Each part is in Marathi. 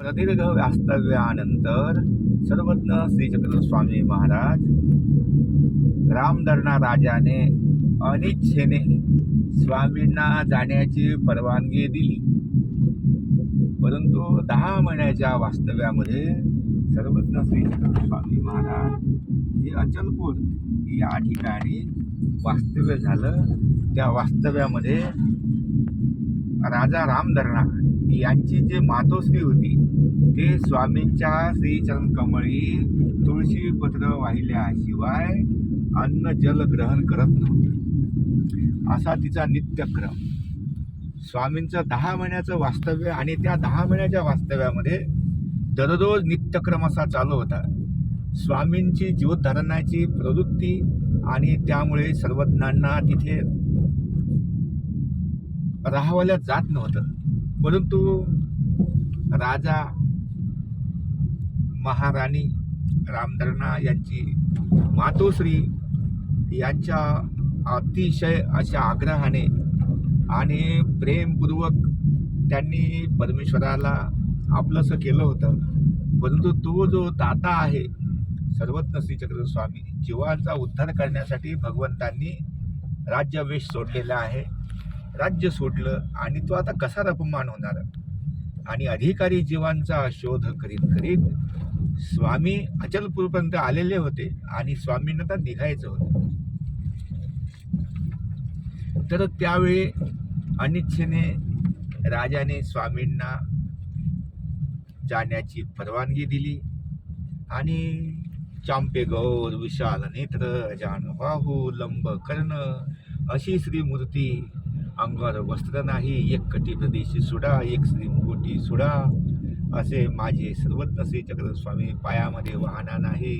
प्रदीर्घ वास्तव्यानंतर सर्वज्ञ श्रीचक्र स्वामी महाराज रामधरणा राजाने अनिच्छेने स्वामींना जाण्याची परवानगी दिली. परंतु दहा महिन्याच्या वास्तव्यामध्ये सर्वज्ञ श्री स्वामी महाराज हे अचलपूर या ठिकाणी वास्तव्य झालं. त्या वास्तव्यामध्ये राजा रामधरणा यांची जे मातोश्री होती ते स्वामींच्या श्रीचरण कमळी तुळशी पत्र वाहिल्याशिवाय अन्न जल ग्रहण करत नव्हते. असा तिचा नित्यक्रम स्वामींचं दहा महिन्याचं वास्तव्य आणि त्या दहा महिन्याच्या वास्तव्यामध्ये दररोज नित्यक्रम असा चालू होता. स्वामींची जीवधारणाची प्रवृत्ती आणि त्यामुळे सर्वज्ञांना तिथे राहावल्या जात नव्हतं. परंतु राजा महाराणी रामधरणा यांची मातोश्री यांच्या अतिशय अशा आग्रहाने आणि प्रेमपूर्वक त्यांनी परमेश्वराला आपलंसं केलं होतं. परंतु तो जो दाता आहे सर्वज्ञ श्रीचक्र स्वामी जीवांचा उद्धार करण्यासाठी भगवंतांनी राज्यावेश सोडलेला आहे. राज्य सोडलं आणि तो आता कसा अपमान होणार? आणि अधिकारी जीवांचा शोध करीत करीत स्वामी अचलपूरपर्यंत आलेले होते आणि स्वामींना तर निघायचं होतं. तर त्यावेळी अनिच्छेने राजाने स्वामींना जाण्याची परवानगी दिली आणि चांपे गौर विशाल नेत्र जान बाहू लंब कर्ण अशी श्रीमूर्ती अंगावर वस्त्र नाही एक कटी प्रदेशी सुडा एक श्री मुकुटी सुडा. असे माझे सर्वत्र श्री चक्र स्वामी पायामध्ये वाहना नाही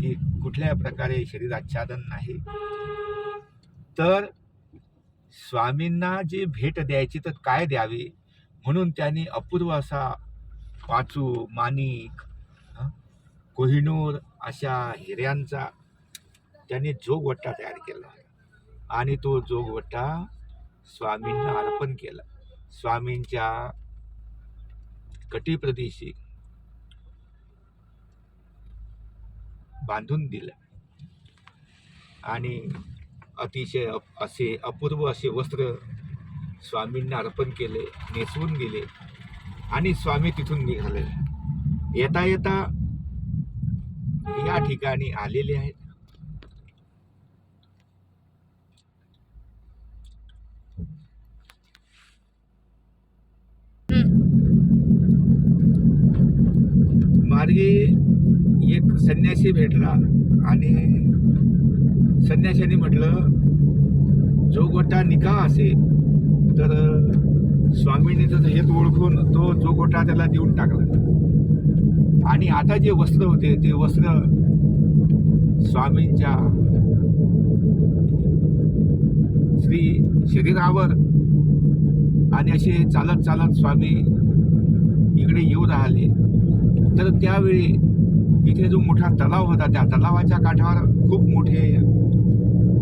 की कुठल्या प्रकारे शरीराच्छादन नाही. तर स्वामींना जी भेट द्यायची तर काय द्यावी? म्हणून त्यांनी अपूर्व असा पाचू माणिक कोहिनूर अशा हिऱ्यांचा त्यांनी जोगवट्टा तयार केला. आणि तो जोगवट्टा स्वामींना अर्पण केला. स्वामींच्या कटीप्रदेशी बांधून दिलं. आणि अतिशय अप- असे अपूर्व असे वस्त्र स्वामींना अर्पण केले नेसवून दिले आणि स्वामी तिथून निघाले. येता येता या ठिकाणी आलेले आहेत. मार्गी एक संन्यासी भेटला आणि संन्याशाने म्हटलं जो गोटा निका असेल तर स्वामींनी त्याचं हेत ओळखून तो जो गोटा त्याला देऊन टाकला. आणि आता जे वस्त्र होते ते वस्त्र स्वामींच्या श्री शरीरावर आणि असे चालत चालत स्वामी इकडे येऊ राहिले. तर त्यावेळी इथे जो मोठा तलाव होता त्या तलावाच्या काठावर खूप मोठे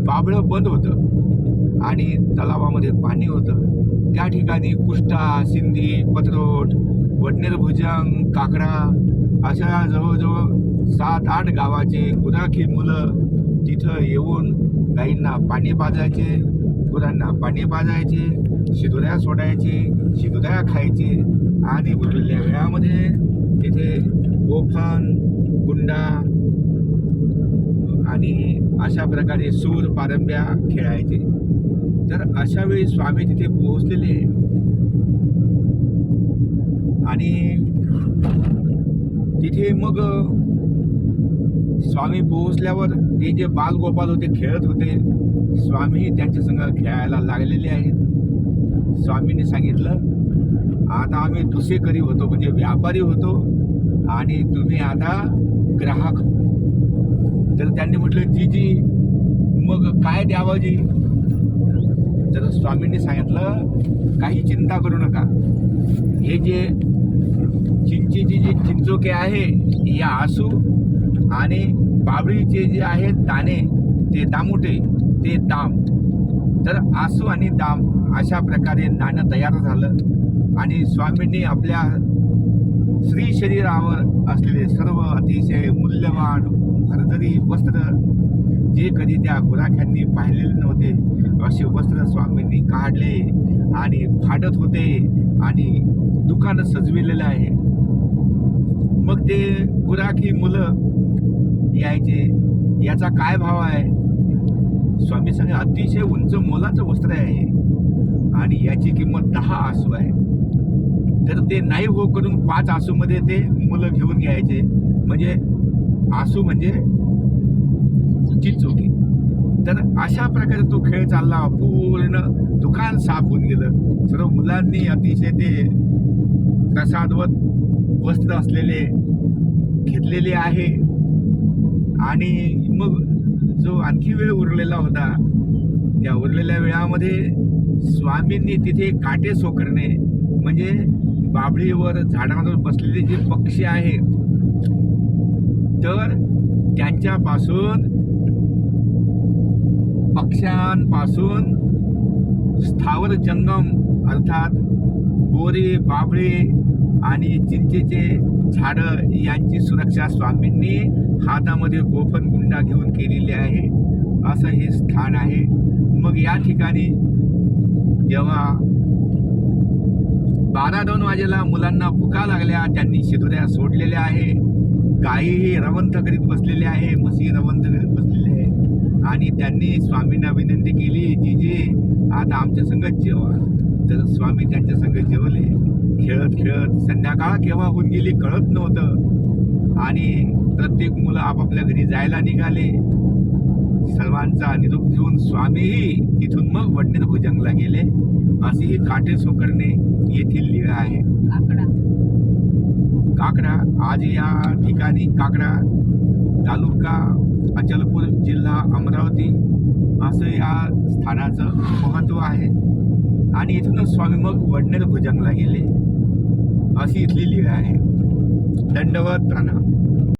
बाबळं बंद होतं आणि तलावामध्ये पाणी होतं. त्या ठिकाणी कुष्टा सिंधी पत्रोट वडनेर भुजंग काकडा अशा जवळजवळ सात आठ गावाचे गुराखी मुलं तिथं येऊन गाईंना पाणी पाजायचे गुरांना पाणी पाजायचे शिदुऱ्या सोडायचे शिदुऱ्या खायचे आणि उरलेल्या वेळामध्ये तिथे गोफान गुंडा आणि अशा प्रकारे सूर पारंब्या खेळायचे. तर अशा वेळी स्वामी तिथे पोहोचलेले. आणि तिथे मग स्वामी पोहोचल्यावर ते जे बालगोपाल होते खेळत होते स्वामी त्यांच्या संग खेळायला लागलेले आहेत. स्वामींनी सांगितलं आता आम्ही दुसेकरी होतो म्हणजे व्यापारी होतो आणि तुम्ही आता ग्राहक. तर त्यांनी म्हटलं जी जी मग काय द्यावं जी? तर स्वामींनी सांगितलं काही चिंता करू नका. हे जे चिंचेची जी चिंचोके आहे या आसू आणि बाबळीचे जे आहेत दाणे ते दामुटे ते दाम. तर आसू आणि दाम अशा प्रकारे नाणं तयार झालं. आणि स्वामींनी आपल्या शरीरावर असलेले सर्व अतिशय मूल्यवान हरदरी वस्त्र जे कधी त्या गुराख्यांनी पाहिलेले नव्हते असे वस्त्र स्वामींनी काढले आणि फाटत होते आणि दुकानं सजविलेलं आहे. मग ते गुराखी मुलं यायचे याचा काय भाव आहे? स्वामी सांगे अतिशय उंच मोलाचं वस्त्र आहे आणि याची किंमत दहा आसू आहे. तर ते नाही हो करून पाच आसूमध्ये ते मुलं घेऊन घ्यायचे. म्हणजे आसू म्हणजे चिचोकी. तर अशा प्रकारे तो खेळ चालला पूर्ण दुकान साफ होऊन गेलं. सर्व मुलांनी अतिशय ते प्रसादवत वस्त्र असलेले घेतलेले आहे. आणि मग जो आणखी वेळ उरलेला होता त्या उरलेल्या वेळामध्ये स्वामींनी तिथे काटे सोकरणे म्हणजे बाबळीवर झाडांवर बसलेले जे पक्षी आहे तर त्यांच्यापासून पक्ष्यांपासून स्थावर जंगम अर्थात बोरे बाबळे आणि चिंचेचे झाडं यांची सुरक्षा स्वामींनी हातामध्ये गोफन गुंडा घेऊन केलेली आहे. असं हे स्थान आहे. मग या ठिकाणी जेव्हा बारा दोन वाजेला मुलांना भुका लागल्या त्यांनी शिदुऱ्या सोडलेल्या आहे. गायीही रवंथ करीत बसलेले आहे म्हशी रवंथ करीत बसलेले आहे. आणि त्यांनी स्वामींना विनंती केली की जे आता आमच्या संगत जेवा. तर स्वामी त्यांच्या संगत जेवले. खेळत खेळत संध्याकाळ केव्हा होऊन गेली कळत नव्हतं. आणि प्रत्येक मुलं आपापल्या घरी जायला निघाले. सर्वांचा निरोप घेऊन स्वामीही तिथून मग वडनेर भुजंगला गेले. अशी ही काटे सोकरणे येथील लीळा आहे. काकडा. काकडा. आज या ठिकाणी काकडा तालुका अचलपूर जिल्हा अमरावती असं या स्थानाचं महत्त्व आहे. आणि इथूनच स्वामी मग वडनेर भुजंगला गेले. अशी इथली लीळ आहे. दंडवत राणा.